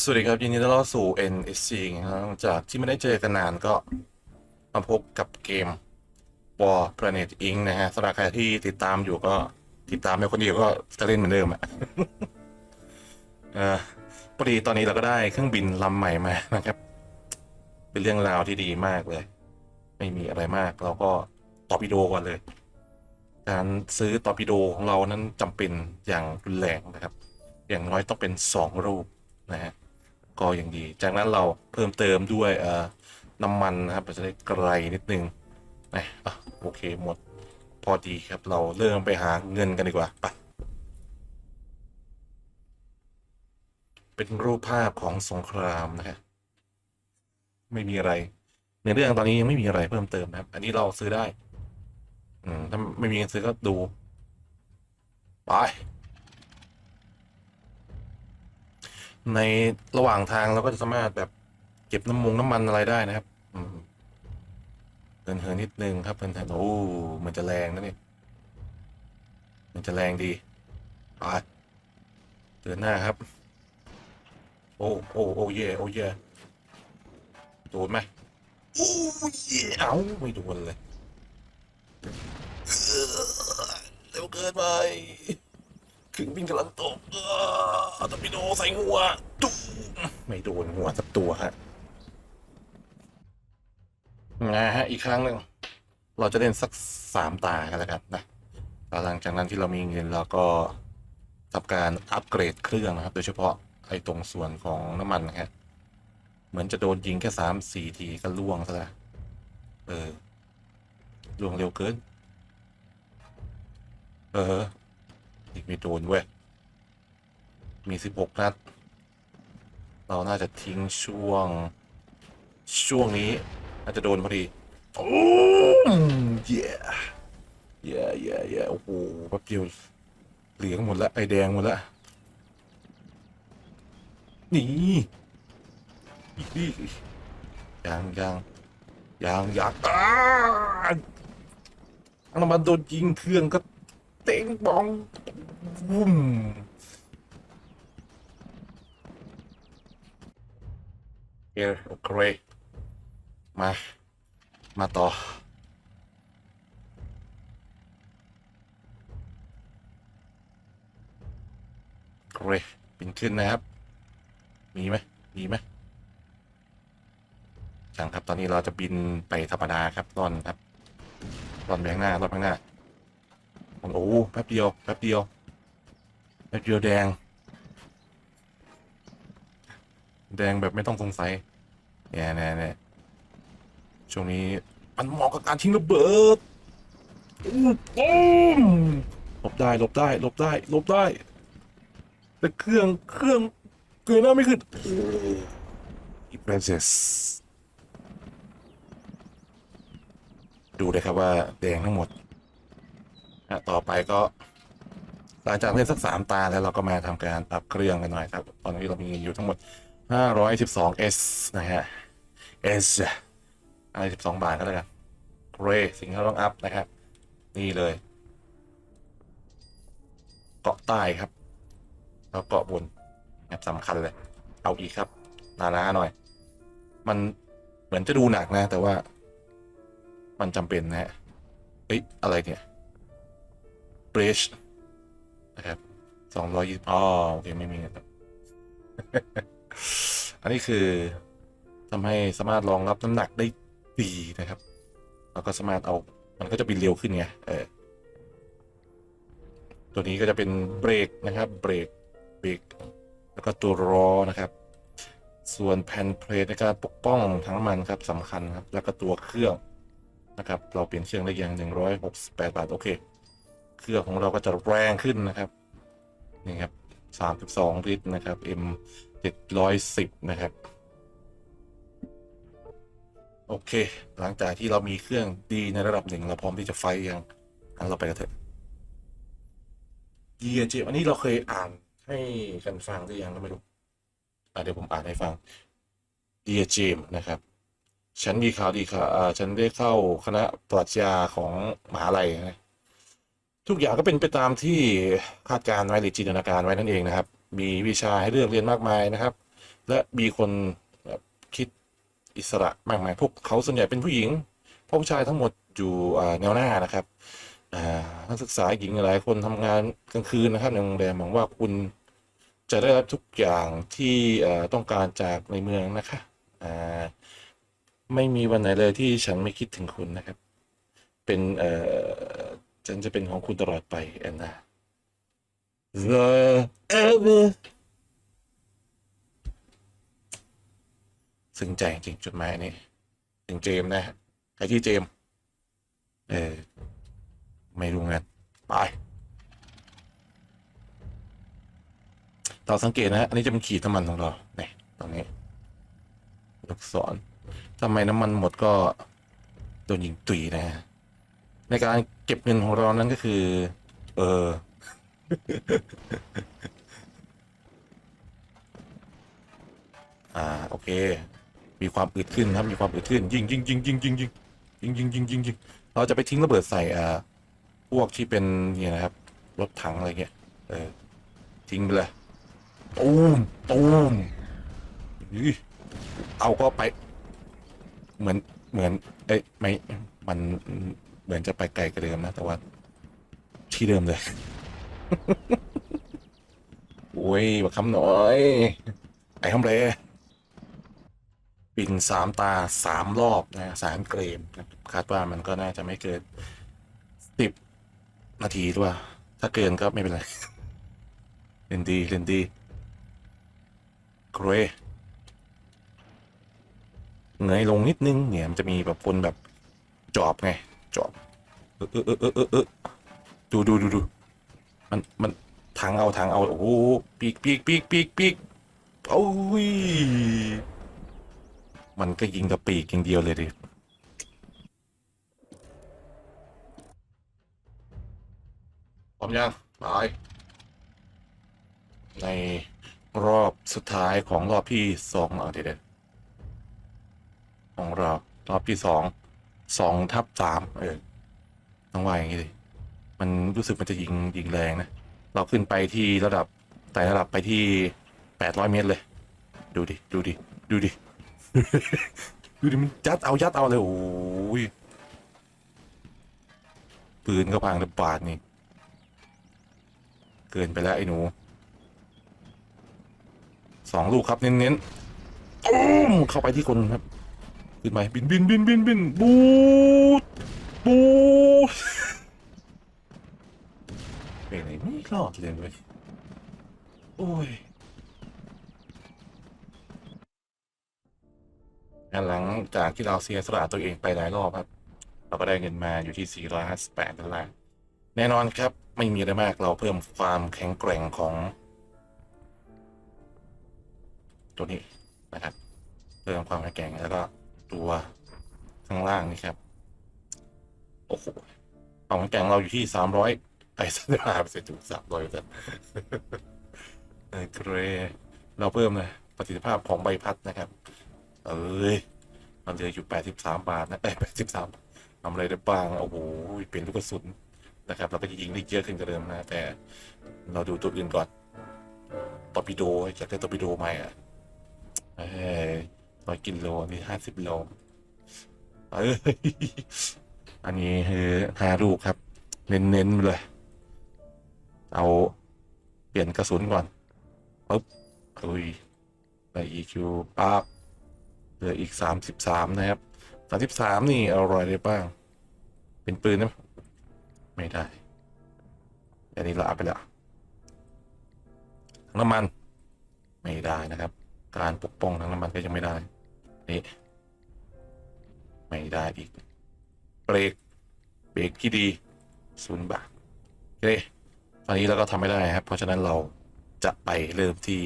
สวัสดีครับยินดีต้อนรับสู่ NSC นะครับหลังจากที่ไม่ได้เจอกันนานก็มาพบกับเกม War Planet Inc นะฮะสำหรับใครที่ติดตามอยู่ก็ติดตามไปคนเดียวก็จะเล่นเหมือนเดิมอะเออพอดีตอนนี้เราก็ได้เครื่องบินลำใหม่มานะครับ เป็นเรื่องราวที่ดีมากเลย ไม่มีอะไรมาก เราก็ตอปิโดก่อนเลย การซื้อตอปิโดของเรานั้นจำเป็นอย่างรุนแรงนะครับ อย่างน้อยต้องเป็นสองรูปนะฮะ ก็ยังดี จากนั้นเราเพิ่มเติมด้วยเอ่อน้ำมันนะครับเราจะได้ไกลนิดนึงนะอะโอเคหมดพอดีครับเราเริ่มไปหาเงินกันดีกว่าไปเป็นรูปภาพของสงครามนะฮะไม่มีอะไร ในเรื่องตอนนี้ยังไม่มีอะไรเพิ่มเติมนะครับ อันนี้เราซื้อได้ อืมถ้าไม่มีเงินซื้อก็ดู ไป ในระหว่างทางเราก็จะสามารถแบบเก็บน้ำมงน้ำมันอะไรได้นะครับเดินเหินนิดนึงครับเดินเหินโอ้เหมันจะแรงนะเนี่ยมันจะแรงดีไปเดินหน้าครับ โอ้โอ้โอ้เย่โอ้เย่โดนไหมโอ้เย่เอาไม่โดนเลยเร็วเกินไป เครื่งบินกำลังตกเออตอร์ปิโดใส่หัวตุ๊ไม่โดนหัวสักตัวฮะนะฮะอีกครั้งหนึ่งเราจะเล่นสักสามตากันแล้วกันนะหลังจากนั้นที่เรามีเงินเราก็ทำการอัปเกรดเครื่องนะครับ โดยเฉพาะไอ้ตรงส่วนของน้ำมันนะฮะเหมือนจะโดนยิงแค่สามสี่ทีก็ล่วงซะล้วเออล่วงเร็วเกิน เออ อีกไม่โดนเว้ย มีสิบหกนัด เราน่าจะทิ้งช่วง ช่วงนี้ น่าจะโดนพอดี โอ้ยเย่เย่เย่เย่โอ้โหแป๊บเดียวเหลืองหมดละไอแดงหมดละนี่อียังยังยังยังอ้าน้ำมันโดนยิงเครื่องก็ เต็งบองวุ้มเออโอเคมา มาต่อโอเคบินขึ้นนะครับ มีไหมมีไหมจังครับ ตอนนี้เราจะบินไปธรรมดาครับตอนครับตอนแบงหน้ารถแบงหน้า โอ้โหแป๊บเดียวแป๊บเดียวแป๊บเดียวแดง แดงแบบไม่ต้องสงสัยแน่แน่แน่ช่วงนี้มันเหมาะกับการทิ้งระเบิดอู้ปุ้มหลบได้หลบได้หลบได้หลบได้ แต่เครื่องเครื่องเกินหน้าไม่ขึ้นอีเพรสเซสดูเลยครับว่าแดงทั้งหมด ต่อไปก็หลังจากเล่นสักสามตาแล้วเราก็มาทำการปรับเครื่องกันหน่อยครับ ตอนนี้เรามีอยู่ทั้งหมด 512 S นะฮะ S 512 บาทก็แล้วกันเรสิ่งที่เราต้องอัพนะครับ นี่เลย เกาะใต้ครับ แล้วเกาะบนนะครับสำคัญเลย เอาอีกครับนานาหน่อย มันเหมือนจะดูหนักนะ แต่ว่า มันจำเป็นนะฮะเฮ้ยอะไรเนี่ย บริชนะครับสองร้อยยี่อ๋อโอเคไม่มีครับอันนี้คือทำให้สามารถรองรับน้ำหนักได้ดีนะครับ แล้วก็สามารถเอามันก็จะบินเร็วขึ้นไงเออตัวนี้ก็จะเป็นเบรกนะครับเบรกเบรกแล้วก็ตัวรอนะครับ ส่วนแผ่นเพลทในการปกป้องทั้งมันครับสำคัญครับ แล้วก็ตัวเครื่องนะครับ เราเปลี่ยนเครื่องได้อย่างหนึ่งร้อยหกสิบแปดบาท โอเค เครื่องของเราก็จะแรงขึ้นนะครับนี่ครับสามสิบสองลิตรนะครับ M เจ็ดร้อยสิบนะครับ โอเค หลังจากที่เรามีเครื่องดีในระดับหนึ่งเราพร้อมที่จะไฟยังงั้นเราไปกันเถอะเยียเจอันนี้เราเคยอ่านให้กันฟังหรือยังก็ไม่รู้เดี๋ยวผมอ่านให้ฟังเดียเจมนะครับ ฉันมีข่าวดีค่ะฉันได้เข้าคณะปรัชญาของมหาลัยนะ ทุกอย่างก็เป็นไปตามที่คาดการณ์ไว้หรือจินตนาการไว้นั่นเองนะครับ มีวิชาให้เลือกเรียนมากมายนะครับ และมีคนคิดอิสระมากมายพวกเขาส่วนใหญ่เป็นผู้หญิงพวกผู้ชายทั้งหมดอยู่แนวหน้านะครับนักศึกษาหญิงหลายคนทำงานกลางคืนนะครับในโรงแรมหวังว่าคุณจะได้รับทุกอย่างที่ต้องการจากในเมืองนะคะไม่มีวันไหนเลยที่ฉันไม่คิดถึงคุณนะครับ เป็นเฉันจะเป็นของคุณตลอดไปแอนนา The ever ซึ้งใจจริงๆจดหมายนี้ถึงเจมนะฮะใครที่เจม เออ ไม่รู้งานไปเราสังเกตนะฮะอันนี้จะเป็นขีดน้ำมันของเราเนี่ยตรงนี้ลูกศรทำไมน้ำมันหมดก็โดนยิงตุยนะฮะ ในการเก็บเงินของเรานั้นก็คือ เอออ่าโอเค มีความอึดขึ้นนะครับ มีความอึดขึ้น ยิงยิงยิงยิงยิงยิงยิงยิงยิงยิงยิงเราจะไปทิ้งระเบิดใส่อ่าพวกที่เป็นเนี่ยนะครับรถถังอะไรเงี้ยเออทิ้งไปเลยตูมตูมอุ๊ยเอาก็ไป เหมือนเหมือน เอ้ยไม่มัน เหมือนจะไปไกลกว่าเดิมนะ แต่ว่าที่เดิมเลย โอ้ยบักคำหน่อย ไอ้คำเรปินสามตาสามรอบนะสามเกรมนะคาดว่ามันก็น่าจะไม่เกินสิบนาทีด้วยถ้าเกินก็ไม่เป็นไร เล่นดีเล่นดีเกรเงยลงนิดนึงเนี่ยมันจะมีแบบคนแบบจอบไง จอบเออเออเออเออเออดูดูดูดูมันมันทางเอาทางเอาโอ้โหปีกปีกปีกปีกปีกโอ้ยมันก็ยิงกับปีกอย่างเดียวเลยดิพร้อมยังไปในรอบสุดท้ายของรอบที่สองเอาเดี๋ยวของรอบรอบที่สอง สองทับสามเออต้องว่าอย่างนี้ดิมันรู้สึกมันจะยิงยิงแรงนะ เราขึ้นไปที่ระดับไต่ระดับไปที่แปดร้อยเมตรเลย ดูดิ ดูดิ ดูดิ ดูดิมันยัดเอายัดเอาเลย โอ้ยปืนก็พังระบาดนี่ เกินไปแล้วไอ้หนู สองลูกครับเน้นๆตุ้มเข้าไปที่คนครับ ขึ้นไปบินบินบินบินบินบูดบูดเป็นไงไม่รอดเลยเว้ยโอ้ยหลังจากที่เราเสียสละตัวเองไปหลายรอบครับ เราก็ได้เงินมาอยู่ที่ 458ดอลลาร์แน่นอนครับ ไม่มีอะไรมากเราเพิ่มความแข็งแกร่งของ ตัวนี้นะครับ เพิ่มความแข็งแกร่งแล้วก็ ตัวข้างล่างนี่ครับโอ้โหความแข็งแกร่งเราอยู่ที่300ไอ้สัตว์หาไปเสร็จถูกสามร้อยเปอร์เซ็นต์เอเกรเราเพิ่มเลยประสิทธิภาพของใบพัดนะครับ เอ้ยมันเหลืออยู่83บสามบาทนะเอ้ย83ทำอะไรได้บ้างโอ้โหเป็นลูกกระสุนนะครับ เราก็จะยิงได้เยอะขึ้นกว่าเดิมนะ แต่เราดูตัวอื่นก่อนตอปิโดอยากได้ตอปิโดใหมอะเอ้ย ร้อยกิโลนี่ห้าสิบโลเอ้ยอันนี้คือห้าลูกครับ เน้นๆเลย เอาเปลี่ยนกระสุนก่อนปึ๊บอุ้ยไป EQ ปั๊บเหลืออีกสามสิบสามนะครับสามสิบสามนี่เอาอะไรได้บ้าง เป็นปืนนะไม่ได้ อันนี้เราไปล้วถังน้ำมัน ไม่ได้นะครับ การปกป้องทางน้ำมันก็ยังไม่ได้ นี่ไม่ได้อีก เบรก เบรกที่ดีศูนย์บาทโอเคตอนนี้เราก็ทำไม่ได้ครับ เพราะฉะนั้นเราจะไปเริ่มที่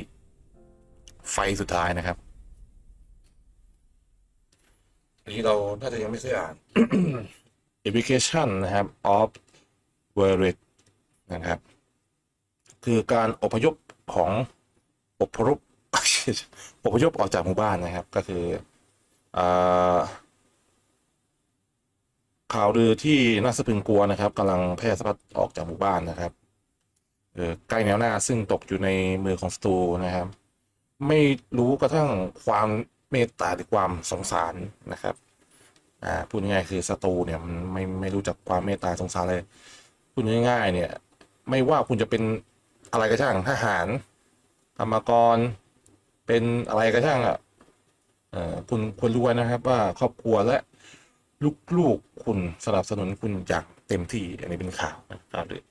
ไฟสุดท้ายนะครับอันนี้เรา น่าจะยังไม่เคยอ่าน application นะครับ of w o r d นะครับ คือการอพยพของอพยพอพยพออกจากหมู่บ้านนะครับ ก็คือ ข่าวลือที่น่าสะพรึงกลัวนะครับกำลังแพร่สะพัดออกจากหมู่บ้านนะครับออใกล้แนวหน้าซึ่งตกอยู่ในมือของศัตรูนะครับ ไม่รู้กระทั่งความเมตตาหรือความสงสารนะครับอ่าพูดง่ายๆคือศัตรูเนี่ยมันไม่ไม่รู้จักความเมตตาสงสารเลยพูดง่ายๆเนี่ย ไม่ว่าคุณจะเป็นอะไรก็ช่างทหารกรรมกร เป็นอะไรก็ช่างอะเอ่อ คุณควรรู้ไว้นะครับว่าครอบครัวและลูกๆคุณสนับสนุนคุณอย่างเต็มที่อันนี้เป็นข่าวนะครับเลย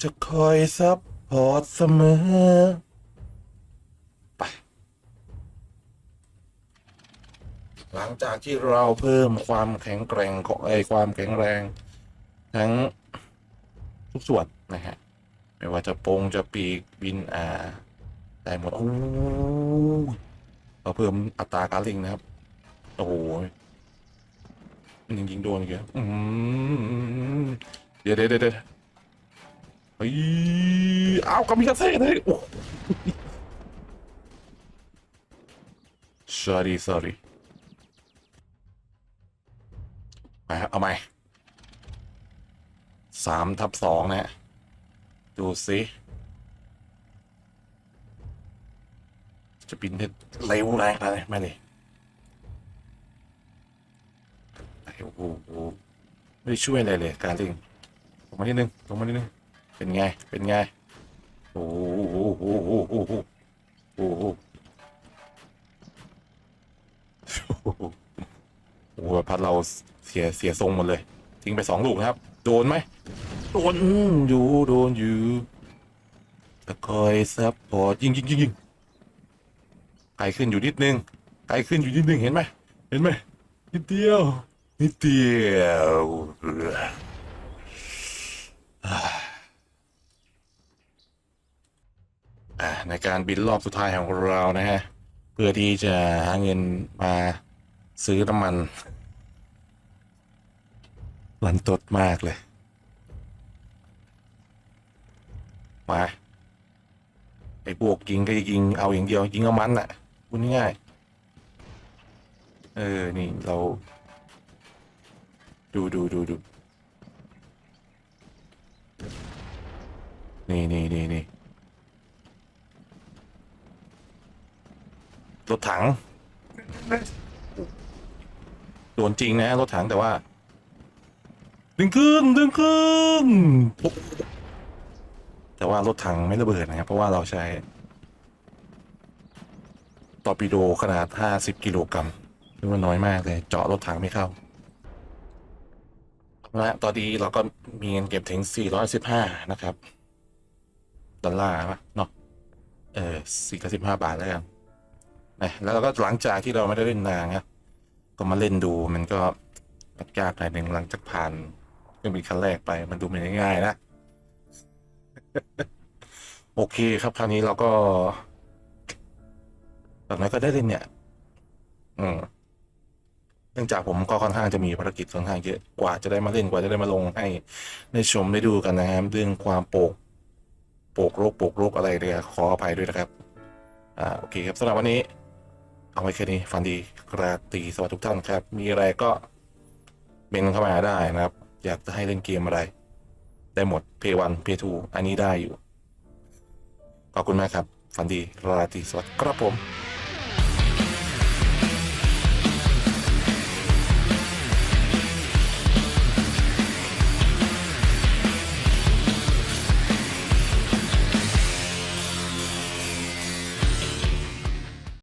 จะคอยซับพอร์ตเสมอ ไป หลังจากที่เราเพิ่มความแข็งแกร่งของไอความแข็งแรง ทั้ง ทุกส่วนนะฮะไม่ว่าจะโปงจะปีกบินอ่าได้หมดโอ้เราเพิ่มอัตราการลิงนะครับ โอ้โหมันยังยิงโดนอีกเหรออืมเดี๋ยวเดี๋ยวเดี๋ยวเดี๋ยวเฮ้ยเอากามิกาเซ่เลยโอ้ sorry sorry มาเอาใหม สามทับสองนะฮะดูสิจะบินได้เร็วแรงอะไรมาเลยโอ้โหไม่ได้ช่วยอะไรเลยการลิงลงมานิดนึงลงมานิดนึงเป็นไงเป็นไงโอ้โหโอ้โหโอ้โหโอ้โหโอ้โหพัดเราเสียเสียทรงหมดเลยทิ้งไปสองลูกนะครับ โดนไหม โดนอยู่โดนอยู่ตะคอยซับพอร์ตยิงยิงยิงยิงไกลขึ้นอยู่นิดนึงไกลขึ้นอยู่นิดนึงเห็นไหมเห็นไหมนิดเดียวนิดเดียวอ่าในการบินรอบสุดท้ายของเรานะฮะ เพื่อที่จะหาเงินมาซื้อน้ำมันรันตดมากเลย มาไอ้พวกยิงก็ยิงเอาอย่างเดียวยิงเอามันน่ะพูดง่ายๆเออนี่เรา ดูดูดูดูนี่นี่นี่นี่รถถังโดนจริงนะรถถังแต่ว่า ดึงขึ้น ดึงขึ้น แต่ว่ารถถังไม่ระเบิดนะครับ เพราะว่าเราใช้ตอร์ปิโดขนาด 50 กิโลกรัมนี่มันน้อยมากเลย เจาะรถถังไม่เข้า และตอนนี้เราก็มีเงินเก็บถึง 415 นะครับ ดอลลาร์ปะเนาะเออ415 บาทแล้วกันนะแล้วเราก็หลังจากที่เราไม่ได้เล่นนานนะก็มาเล่นดูมันก็ยากหน่อยหนึ่งหลังจากผ่านเครื่องบินคันแรกไปมันดูไม่ได้ง่ายนะ โอเคครับ คราวนี้เราก็แบบนั้นก็ได้เล่นเนี่ย อืมเนื่องจากผมก็ค่อนข้างจะมีภารกิจค่อนข้างเยอะกว่าจะได้มาเล่นกว่าจะได้มาลงให้ได้ชมได้ดูกันนะครับเรื่องความโปกโปกโรคโปกโรคอะไรเนี่ยขออภัยด้วยนะครับ อ่าโอเคครับสำหรับวันนี้ เอาไว้แค่นี้ฟันดีราตีสวัสดีทุกท่านครับ มีอะไรก็เมนเข้ามาได้นะครับ อยากจะให้เล่นเกมอะไร ได้หมดเพย์วันเพย์ทูอันนี้ได้อยู่ ขอบคุณมากครับฟันดีราตรีสวัสดิ์ครับผม